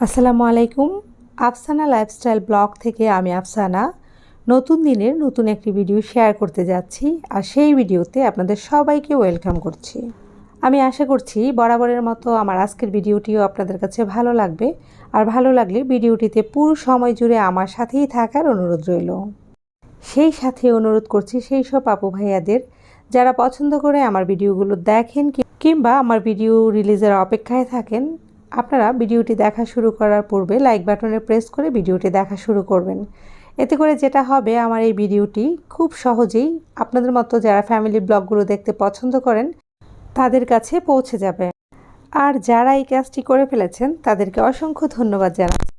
আসসালামু আলাইকুম। Afsana lifestyle blog থেকে আমি আফসানা। নতুন দিনের নতুন একটি ভিডিও শেয়ার করতে যাচ্ছি আর সেই ভিডিওতে আপনাদের সবাইকে ওয়েলকাম করছি। আমি আশা করছি বরাবরের মতো আমার আজকের ভিডিওটিও আপনাদের কাছে ভালো লাগবে আর ভালো লাগলে ভিডিওটিতে পুরো সময় জুড়ে আমার সাথেই থাকার অনুরোধ রইল। সেই সাথে অনুরোধ করছি সেই সব আপু ভাইয়াদের যারা পছন্দ করে আমার ভিডিওগুলো দেখেন কিংবা আমার ভিডিও রিলিজের অপেক্ষায় থাকেন আপনারা ভিডিওটি দেখা শুরু করার পূর্বে লাইক বাটনে প্রেস করে ভিডিওটি দেখা শুরু করবেন। এতে করে যেটা হবে, আমার এই ভিডিওটি খুব সহজেই আপনাদের মতো যারা ফ্যামিলি ব্লগগুলো দেখতে পছন্দ করেন, তাদের কাছে পৌঁছে যাবে। আর যারা এই কাজটি করে ফেলেছেন, তাদেরকে অসংখ্য ধন্যবাদ জানাচ্ছি।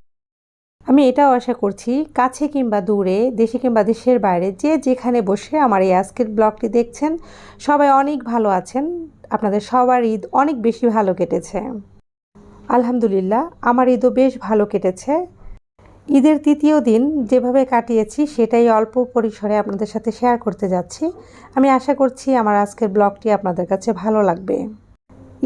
আমি এটাও আশা করছি, কাছে কিংবা দূরে, দেশে কিংবা দেশের বাইরে, যে যেখানে বসে আমার এই আজকের ব্লগটি দেখছেন, সবাই অনেক ভালো আছেন। আপনাদের সবার ঈদ অনেক বেশি ভালো কেটেছে। আলহামদুলিল্লাহ, আমার ঈদও বেশ ভালো কেটেছে। ঈদের তৃতীয় দিন যেভাবে কাটিয়েছি, সেটাই অল্প পরিসরে আপনাদের সাথে শেয়ার করতে যাচ্ছি। আমি আশা করছি আমার আজকের ব্লগটি আপনাদের কাছে ভালো লাগবে।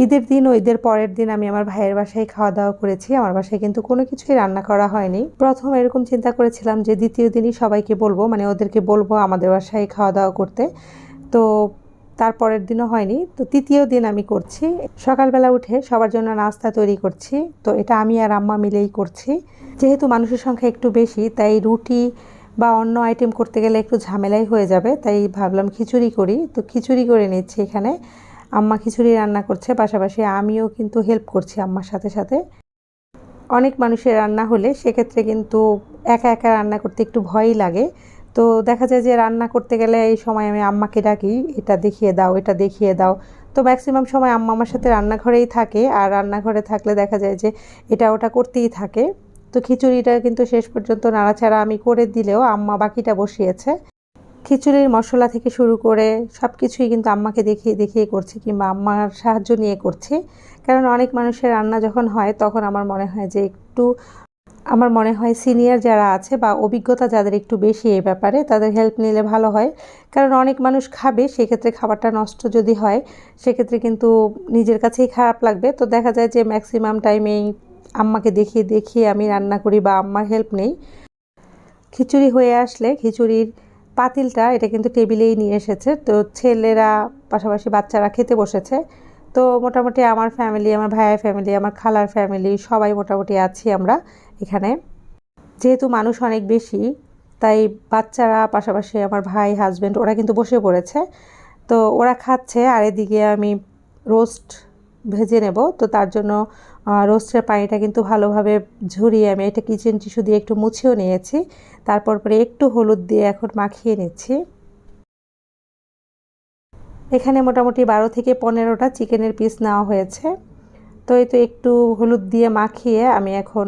ঈদের দিন ও ঈদের পরের দিন আমি আমার ভাইয়ের বাসায় খাওয়া দাওয়া করেছি। আমার বাসায় কিন্তু কোনো কিছুই রান্না করা হয়নি। প্রথম এরকম চিন্তা করেছিলাম যে দ্বিতীয় দিনই সবাইকে বলব মানে ওদেরকে বলব আমাদের বাসায় খাওয়া দাওয়া করতে। তো তারপরের দিনও হয়নি, তো তৃতীয় দিন আমি করছি। সকালবেলা উঠে সবার জন্য নাস্তা তৈরি করছি, তো এটা আমি আর আম্মা মিলেই করছি। যেহেতু মানুষের সংখ্যা একটু বেশি, তাই রুটি বা অন্য আইটেম করতে গেলে একটু ঝামেলাই হয়ে যাবে, তাই ভাবলাম খিচুড়ি করি। তো খিচুড়ি করে নিচ্ছি এখানে। আম্মা খিচুড়ি রান্না করছে, পাশাপাশি আমিও কিন্তু হেল্প করছি আম্মার সাথে সাথে। অনেক মানুষের রান্না হলে সেক্ষেত্রে কিন্তু একা একা রান্না করতে একটু ভয়ই লাগে। তো দেখা যায় যে রান্না করতে গেলে এই সময় আমি আম্মাকে ডাকি, এটা দেখিয়ে দাও, এটা দেখিয়ে দাও। তো ম্যাক্সিমাম সময় আম্মা আমার সাথে রান্নাঘরেই থাকে আর রান্নাঘরে থাকলে দেখা যায় যে এটা ওটা করতেই থাকে। তো খিচুড়িটা কিন্তু শেষ পর্যন্ত নাড়াচাড়া আমি করে দিলেও আম্মা বাকিটা বসিয়েছে। খিচুড়ির মশলা থেকে শুরু করে সব কিছুই কিন্তু আম্মাকে দেখিয়ে দেখিয়ে করছি কিংবা আম্মার সাহায্য নিয়ে করছি। কারণ অনেক মানুষের রান্না যখন হয় তখন আমার মনে হয় যে একটু আমার মনে হয় সিনিয়র যারা আছে বা অভিজ্ঞতা যাদের একটু বেশি এই ব্যাপারে, তাদের হেল্প নিলে ভালো হয়। কারণ অনেক মানুষ খাবে, সেক্ষেত্রে খাবারটা নষ্ট যদি হয়, সেক্ষেত্রে কিন্তু নিজের কাছেই খারাপ লাগবে। তো দেখা যায় যে ম্যাক্সিমাম টাইমেই আম্মাকে দেখিয়ে দেখিয়ে আমি রান্না করি বা আম্মার হেল্প নেই। খিচুড়ি হয়ে আসলে খিচুড়ির পাতিলটা এটা কিন্তু টেবিলেই নিয়ে এসেছে। তো ছেলেরা পাশাপাশি বাচ্চারা খেতে বসেছে। তো মোটামুটি আমার ফ্যামিলি আমার ভাইয়ের ফ্যামিলি আমার খালার ফ্যামিলি সবাই মোটামুটি আছি আমরা। এখানে। যেহেতু মানুষ অনেক বেশি, তাই বাচ্চারা, পাশাপাশি আমার ভাই হাজব্যান্ড ওরা কিন্তু বসে পড়েছে। তো ওরা খাচ্ছে, আর এদিকে আমি রোস্ট ভেজে নেব। তো তার জন্য রোস্টের পানিটা কিন্তু ভালোভাবে ঝরিয়ে আমি এটা কিচেন টিস্যু দিয়ে একটু মুছেও নিয়েছি। তারপর পরে একটু হলুদ দিয়ে এখন মাখিয়ে নিচ্ছি। এখানে মোটামুটি বারো থেকে পনেরোটা চিকেনের পিস নেওয়া হয়েছে। তো এই তো একটু হলুদ দিয়ে মাখিয়ে আমি এখন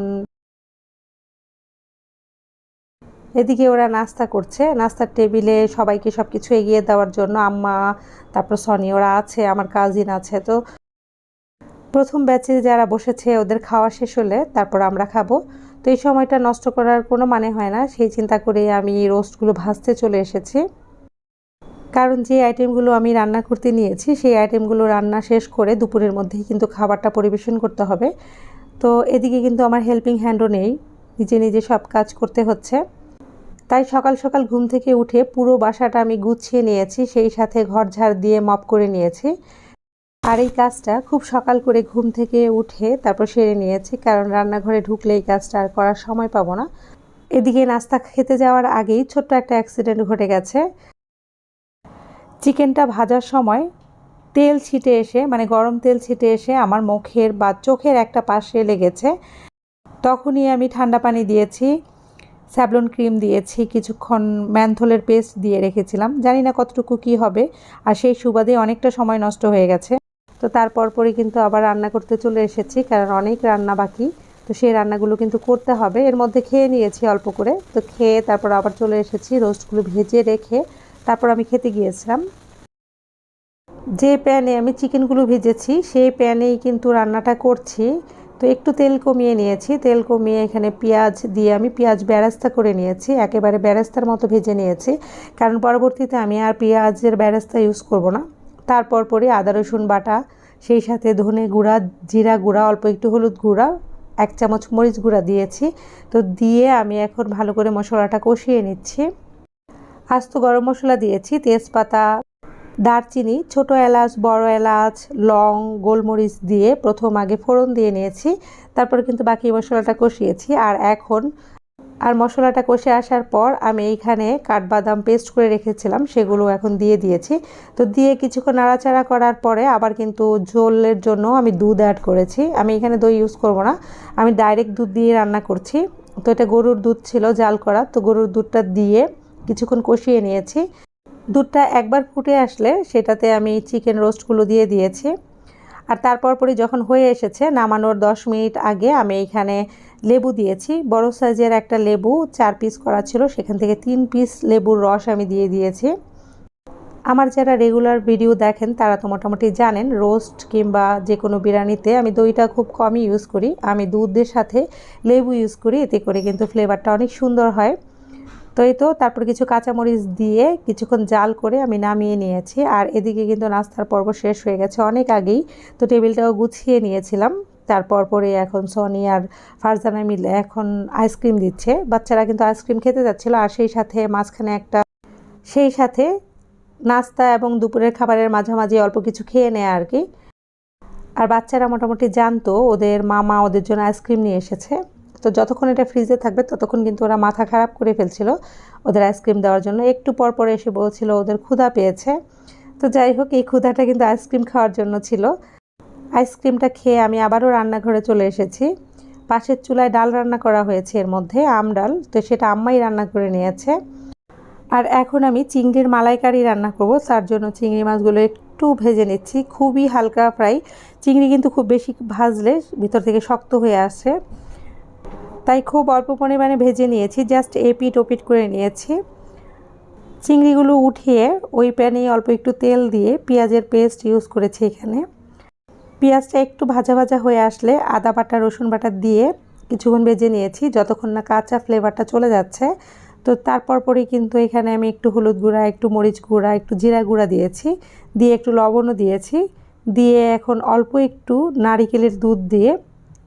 এদিকে ওরা নাস্তা করছে। নাস্তার টেবিলে সবাইকে সব কিছু এগিয়ে দেওয়ার জন্য আম্মা, তারপর সনি, ওরা আছে, আমার কাজিন আছে। তো প্রথম ব্যাচে যারা বসেছে, ওদের খাওয়া শেষ হলে তারপর আমরা খাব। তো এই সময়টা নষ্ট করার কোনো মানে হয় না। সেই চিন্তা করে আমি রোস্টগুলো ভাজতে চলে এসেছি। কারণ যে আইটেমগুলো আমি রান্না করতে নিয়েছি, সেই আইটেমগুলো রান্না শেষ করে দুপুরের মধ্যেই কিন্তু খাবারটা পরিবেশন করতে হবে। তো এদিকে কিন্তু আমার হেল্পিং হ্যান্ডও নেই। নিজে নিজে সব কাজ করতে হচ্ছে। তাই সকাল সকাল ঘুম থেকে উঠে পুরো বাসাটা আমি গুছিয়ে নিয়েছি, সেই সাথে ঘর ঝাড় দিয়ে মপ করে নিয়েছি। আর এই কাজটা খুব সকাল করে ঘুম থেকে উঠে তারপর সেরে নিয়েছি, কারণ রান্নাঘরে ঢুকলে এই কাজটা আর করার সময় পাবো না। এদিকে নাস্তা খেতে যাওয়ার আগেই ছোট্ট একটা অ্যাক্সিডেন্ট ঘটে গেছে। চিকেনটা ভাজার সময় তেল ছিটে এসে মানে গরম তেল ছিটে এসে আমার মুখের বা চোখের একটা পাশে লেগেছে। তখনই আমি ঠান্ডা পানি দিয়েছি। স্যাবলন ক্রিম দিয়েছি, কিছুক্ষণ ম্যানথোলের পেস্ট দিয়ে রেখেছিলাম। জানি না কতটুকু কী হবে, আর সেই সুবাদে অনেকটা সময় নষ্ট হয়ে গেছে। তো তারপর পরে কিন্তু আবার রান্না করতে চলে এসেছি, কারণ অনেক রান্না বাকি। তো সেই রান্নাগুলো কিন্তু করতে হবে। এর মধ্যে খেয়ে নিয়েছি অল্প করে। তো খেয়ে তারপর আবার চলে এসেছি, রোস্টগুলো ভেজে রেখে তারপর আমি খেতে গিয়েছিলাম। যে প্যানে আমি চিকেনগুলো ভেজেছি, সেই প্যানেই কিন্তু রান্নাটা করছি। তো একটু তেল কমিয়ে নিয়েছি। তেল কমিয়ে এখানে পেঁয়াজ দিয়ে আমি পেঁয়াজ বেরাস্তা করে নিয়েছি। একেবারে বেরাস্তার মতো ভেজে নিয়েছি। কারণ পরবর্তীতে আমি আর পেঁয়াজের বেরাস্তা ইউজ করব না। তারপর পরে আদা, রসুন বাটা, সেই সাথে ধনে গুঁড়া, জিরা গুঁড়া, অল্প একটু হলুদ গুঁড়া, এক চামচ মরিচ গুঁড়া দিয়েছি। তো দিয়ে আমি এখন ভালো করে মশলাটা কষিয়ে নিচ্ছি। আস্ত গরম মশলা দিয়েছি। তেজপাতা দারচিনি, ছোট এলাচ, বড় এলাচ, লং, গোলমরিচ দিয়ে প্রথম আগে ফোড়ন দিয়ে নিয়েছি। তারপর কিন্তু বাকি মশলাটা কষিয়েছি। আর এখন, আর মশলাটা কষে আসার পর আমি এইখানে কাঠবাদাম পেস্ট করে রেখেছিলাম, সেগুলো এখন দিয়ে দিয়েছি। তো দিয়ে কিছুক্ষণ নাড়াচাড়া করার পরে আবার কিন্তু ঝোলের জন্য আমি দুধ অ্যাড করেছি। আমি এখানে দই ইউজ করব না। আমি ডাইরেক্ট দুধ দিয়ে রান্না করছি। তো এটা গরুর দুধ ছিল জাল করা। তো গরুর দুধটা দিয়ে কিছুক্ষণ কষিয়ে নিয়েছি। দুধটা একবার ফুটে আসলে সেটাতে আমি চিকেন রোস্টগুলো দিয়ে দিয়েছি। আর তারপর পরে যখন হয়ে এসেছে, নামানোর দশ মিনিট আগে আমি এখানে লেবু দিয়েছি। বড় সাইজের একটা লেবু, চার পিস করা ছিল, সেখান থেকে তিন পিস লেবুর রস আমি দিয়ে দিয়েছি। আমার যারা রেগুলার ভিডিও দেখেন, তারা তো মোটামুটি জানেন, রোস্ট কিংবা যে কোনো বিরিয়ানিতে আমি দইটা খুব কমই ইউজ করি। আমি দুধের সাথে লেবু ইউজ করি, এতে করে কিন্তু ফ্লেভারটা অনেক সুন্দর হয়। তো এই তো, তারপর কিছু কাঁচামরিচ দিয়ে কিছুক্ষণ জাল করে আমি নামিয়ে নিয়েছি। আর এদিকে কিন্তু নাস্তার পর্ব শেষ হয়ে গেছে অনেক আগেই। তো টেবিলটাও গুছিয়ে নিয়েছিলাম। তারপর পরে এখন সনি আর ফারজানা মিলে এখন আইসক্রিম দিচ্ছে। বাচ্চারা কিন্তু আইসক্রিম খেতে যাচ্ছিল আর সেই সাথে মাঝখানে একটা, সেই সাথে নাস্তা এবং দুপুরের খাবারের মাঝামাঝি অল্প কিছু খেয়ে নেয় আর কি। আর বাচ্চারা মোটামুটি জানতো ওদের মামা ওদের জন্য আইসক্রিম নিয়ে এসেছে। তো যতক্ষণ এটা ফ্রিজে থাকবে, ততক্ষণ কিন্তু ওরা মাথা খারাপ করে ফেলছিল ওদের আইসক্রিম দেওয়ার জন্য। একটু পর পরে এসে বলছিল ওদের ক্ষুধা পেয়েছে। তো যাই হোক, এই ক্ষুধাটা কিন্তু আইসক্রিম খাওয়ার জন্য ছিল। আইসক্রিমটা খেয়ে আমি আবারও রান্নাঘরে চলে এসেছি। পাশের চুলায় ডাল রান্না করা হয়েছে এর মধ্যে, আম ডাল। তো সেটা আম্মাই রান্না করে নিয়েছে। আর এখন আমি চিংড়ির মালাইকারি রান্না করব। তার জন্য চিংড়ি মাছগুলো একটু ভেজে নিচ্ছি। খুবই হালকা ফ্রাই। চিংড়ি কিন্তু খুব বেশি ভাজলে ভিতর থেকে শক্ত হয়ে আসে। তাই খুব অল্প পরিমাণে ভেজে নিয়েছি জাস্ট এপিট ওপিট করে নিয়েছি। চিংড়িগুলো উঠিয়ে ওই প্যানে অল্প একটু তেল দিয়ে পেঁয়াজের পেস্ট ইউজ করেছি এখানে। পেঁয়াজটা একটু ভাজা ভাজা হয়ে আসলে আদা বাটা, রসুন বাটা দিয়ে কিছুক্ষণ ভেজে নিয়েছি, যতক্ষণ না কাঁচা ফ্লেভারটা চলে যাচ্ছে। তো তারপর পরেই কিন্তু এখানে আমি একটু হলুদ গুঁড়া, একটু মরিচ গুঁড়া, একটু জিরা গুঁড়া দিয়েছি, দিয়ে একটু লবণও দিয়েছি। দিয়ে এখন অল্প একটু নারিকেলের দুধ দিয়ে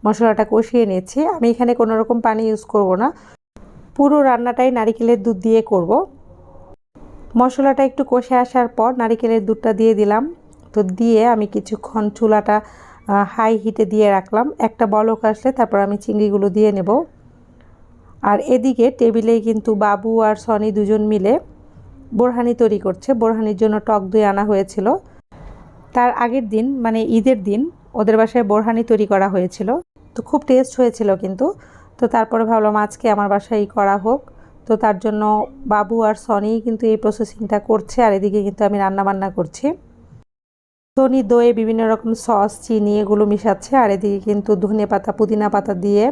মশলাটা কষিয়ে নিয়েছি আমি এখানে কোনো রকম পানি ইউজ করব না। পুরো রান্নাটাই নারিকেলের দুধ দিয়ে করব। মশলাটা একটু কষে আসার পর নারিকেলের দুধটা দিয়ে দিলাম। তো দিয়ে আমি কিছুক্ষণ চুলাটা হাই হিটে দিয়ে রাখলাম। একটা বলক আসলে তারপর আমি চিংড়িগুলো দিয়ে নেব। আর এদিকে টেবিলে কিন্তু বাবু আর সনি দুজন মিলে বোরহানি তৈরি করছে। বোরহানির জন্য টক দই আনা হয়েছিল। তার আগের দিন মানে ঈদের দিন, ওদের বাসায় বোরহানি তৈরি করা হয়েছিল। তো খুব টেস্ট হয়েছিল কিন্তু। তো তারপরে ভাবলাম আজকে আমার বাসায় করা হোক। তো তার জন্য বাবু আর সনি কিন্তু এই প্রসেসিংটা করছে আর এদিকে কিন্তু আমি রান্না বান্না করছি। সনি দইয়ে বিভিন্ন রকম সস চিনি এগুলো মিশাচ্ছে আর এদিকে কিন্তু ধনে পাতা, পুদিনা পাতা দিয়ে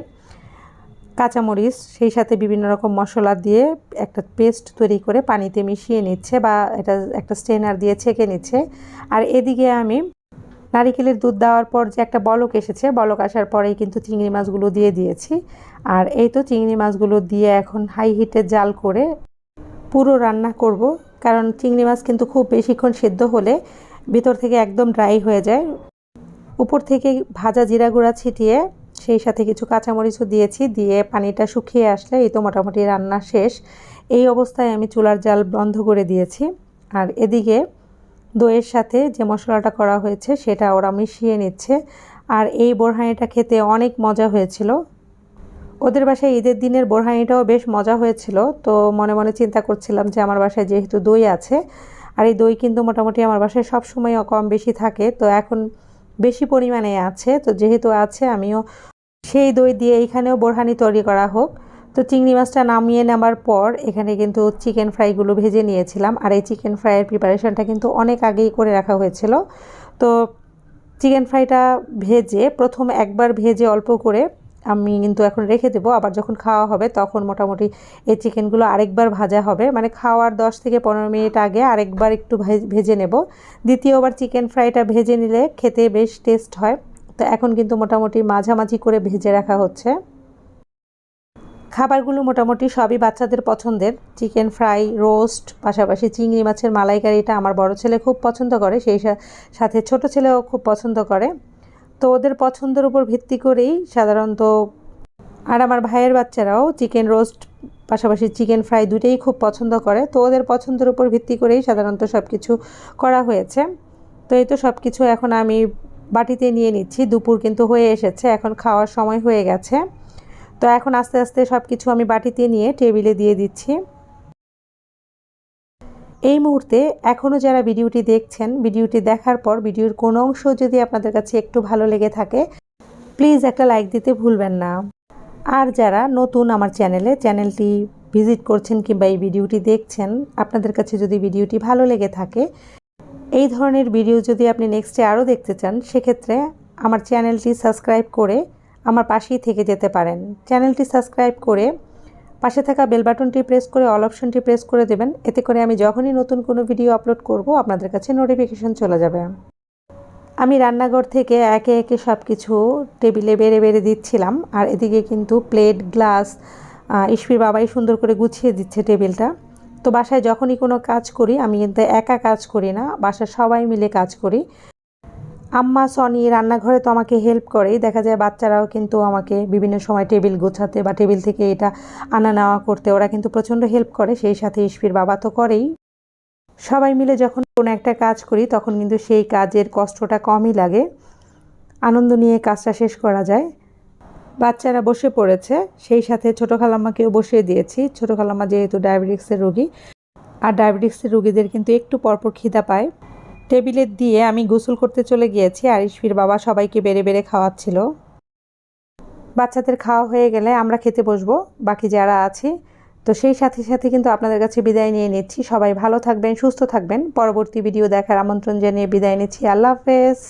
কাঁচামরিচ, সেই সাথে বিভিন্ন রকম মশলা দিয়ে একটা পেস্ট তৈরি করে পানিতে মিশিয়ে নিচ্ছে বা এটা একটা স্ট্রেনার দিয়ে ছেঁকে নিচ্ছে। আর এদিকে আমি নারিকেলের দুধ দেওয়ার পর যে একটা বলক এসেছে, বলক আসার পরেই কিন্তু চিংড়ি মাছগুলো দিয়ে দিয়েছি। আর এই তো চিংড়ি মাছগুলো দিয়ে এখন হাই হিটে জাল করে পুরো রান্না করব। কারণ চিংড়ি মাছ কিন্তু খুব বেশিক্ষণ সেদ্ধ হলে ভিতর থেকে একদম ড্রাই হয়ে যায়। উপর থেকে ভাজা জিরা গুঁড়া ছিটিয়ে সেই সাথে কিছু কাঁচামরিচও দিয়েছি। দিয়ে পানিটা শুকিয়ে আসলে এই তো মোটামুটি রান্না শেষ। এই অবস্থায় আমি চুলার জাল বন্ধ করে দিয়েছি। আর এদিকে দইয়ের সাথে যে মশলাটা করা হয়েছে সেটা ওরা মিশিয়ে নিচ্ছে। আর এই বোরহানিটা খেতে অনেক মজা হয়েছিল। ওদের বাসায় ঈদের দিনের বোরহানিটাও বেশ মজা হয়েছিল। তো মনে মনে চিন্তা করছিলাম যে আমার বাসায় যেহেতু দই আছে, আর এই দই কিন্তু মোটামুটি আমার বাসায় সব সময় কম বেশি থাকে, তো এখন বেশি পরিমাণে আছে। তো যেহেতু আছে, আমিও সেই দই দিয়ে এইখানেও বোরহানি তৈরি করা হোক। তো চিংড়ি মাছটা নামিয়ে নেওয়ার পর এখানে কিন্তু চিকেন ফ্রাইগুলো ভেজে নিয়েছিলাম। আর এই চিকেন ফ্রাইয়ের প্রিপারেশনটা কিন্তু অনেক আগেই করে রাখা হয়েছিল। তো চিকেন ফ্রাইটা ভেজে প্রথম একবার ভেজে অল্প করে আমি কিন্তু এখন রেখে দেবো। আবার যখন খাওয়া হবে তখন মোটামুটি এই চিকেনগুলো আরেকবার ভাজা হবে। মানে খাওয়ার দশ থেকে পনেরো মিনিট আগে আরেকবার একটু ভেজে নেব। দ্বিতীয়বার চিকেন ফ্রাইটা ভেজে নিলে খেতে বেশ টেস্ট হয়। তো এখন কিন্তু মোটামুটি মাঝামাঝি করে ভেজে রাখা হচ্ছে। খাবারগুলো মোটামুটি সবই বাচ্চাদের পছন্দের। চিকেন ফ্রাই, রোস্ট, পাশাপাশি চিংড়ি মাছের মালাইকারিটা আমার বড় ছেলে খুব পছন্দ করে, সেই সাথে ছোট ছেলেও খুব পছন্দ করে। তো ওদের পছন্দের উপর ভিত্তি করেই সাধারণত আর আমার ভাইয়ের বাচ্চারাও চিকেন রোস্ট, পাশাপাশি চিকেন ফ্রাই দুটোই খুব পছন্দ করে। তো ওদের পছন্দের উপর ভিত্তি করেই সাধারণত সব কিছু করা হয়েছে। তো এই তো সব কিছু এখন আমি বাটিতে নিয়ে নিচ্ছি, দুপুর কিন্তু হয়ে এসেছে, এখন খাওয়ার সময় হয়ে গেছে। তো এখন আস্তে আস্তে সব কিছু আমি বাটিতে নিয়ে টেবিলে দিয়ে দিচ্ছি। এই মুহূর্তে এখনও যারা ভিডিওটি দেখছেন, ভিডিওটি দেখার পর ভিডিওর কোনো অংশ যদি আপনাদের কাছে একটু ভালো লেগে থাকে, প্লিজ একটা লাইক দিতে ভুলবেন না। আর যারা নতুন আমার চ্যানেলে, চ্যানেলটি ভিজিট করছেন কিংবা এই ভিডিওটি দেখছেন, আপনাদের কাছে যদি ভিডিওটি ভালো লেগে থাকে, এই ধরনের ভিডিও যদি আপনি নেক্সটে আরও দেখতে চান, সেক্ষেত্রে আমার চ্যানেলটি সাবস্ক্রাইব করে আমার পাশেই থেকে যেতে পারেন। চ্যানেলটি সাবস্ক্রাইব করে পাশে থাকা বেল বাটনটি প্রেস করে অল অপশনটি প্রেস করে দেবেন। এতে করে আমি যখনই নতুন কোনো ভিডিও আপলোড করব, আপনাদের কাছে নোটিফিকেশন চলে যাবে। আমি রান্নাঘর থেকে একে একে সব কিছু টেবিলে বেড়ে বেড়ে দিচ্ছিলাম, আর এদিকে কিন্তু প্লেট, গ্লাস ইস্পির বাবাই সুন্দর করে গুছিয়ে দিচ্ছে টেবিলটা। তো বাসায় যখনই কোনো কাজ করি, আমি কিন্তু একা কাজ করি না বাসায় সবাই মিলে কাজ করি। আম্মা, সনি রান্নাঘরে তো আমাকে হেল্প করেই। দেখা যায় বাচ্চারাও কিন্তু আমাকে বিভিন্ন সময় টেবিল গোছাতে বা টেবিল থেকে এটা আনা নেওয়া করতে। ওরা কিন্তু প্রচণ্ড হেল্প করে, সেই সাথে ইস্পির বাবা তো করেই। সবাই মিলে যখন কোনো একটা কাজ করি, তখন কিন্তু সেই কাজের কষ্টটা কমই লাগে। আনন্দ নিয়ে কাজটা শেষ করা যায়। বাচ্চারা বসে পড়েছে, সেই সাথে ছোটো খালাম্মাকেও বসিয়ে দিয়েছি। ছোটো খালাম্মা যেহেতু ডায়াবেটিক্সের রোগী, আর ডায়াবেটিক্সের রোগীদের কিন্তু একটু পরপর খিদা পায়। টেবিলে দিয়ে আমি গোসল করতে চলে গিয়েছি। আর ইস্ফির বাবা সবাইকে বেড়ে বেড়ে খাওয়াচ্ছিল। বাচ্চাদের খাওয়া হয়ে গেলে আমরা খেতে বসবো, বাকি যারা আছি। তো সেই সাথে সাথে কিন্তু আপনাদের কাছে বিদায় নিয়ে নিচ্ছি। সবাই ভালো থাকবেন, সুস্থ থাকবেন। পরবর্তী ভিডিও দেখার আমন্ত্রণ জানিয়ে বিদায় নিচ্ছি। আল্লাহ হাফেজ।